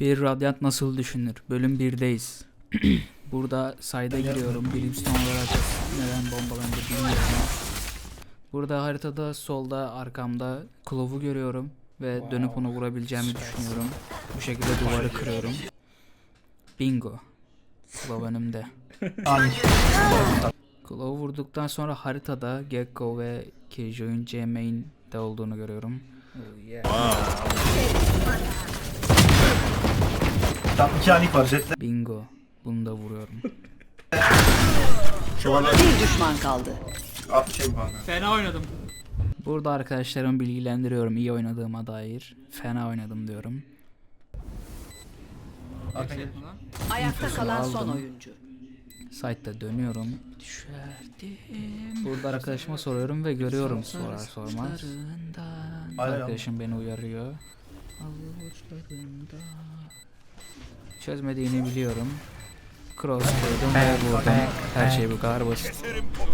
Bir radyant nasıl düşünür? Bölüm 1'deyiz. Burada sayda giriyorum. Brimstone olarak neden bombalandı bilmiyorum. Burada haritada solda arkamda Clove'u görüyorum. Ve dönüp onu vurabileceğimi düşünüyorum. Bu şekilde duvarı kırıyorum. Bingo. Clove önümde. Ani. Clove vurduktan sonra haritada Gekko ve Killjoy'un C main'de olduğunu görüyorum. Tam iki anik var jetle. Bingo. Bunu da vuruyorum. Bir düşman kaldı. At şey kanka. Fena oynadım. Burada arkadaşlarımı bilgilendiriyorum iyi oynadığıma dair. Fena oynadım diyorum. Arka gel. Lan. Ayakta kalan son aldım. oyuncu. Site'da dönüyorum. Burada arkadaşıma soruyorum ve görüyorum sorar sormaz. Aynen. Arkadaşım beni uyarıyor. Çözmediğini biliyorum. Cross koydum ve vurdum. Her şey bu kadar basit.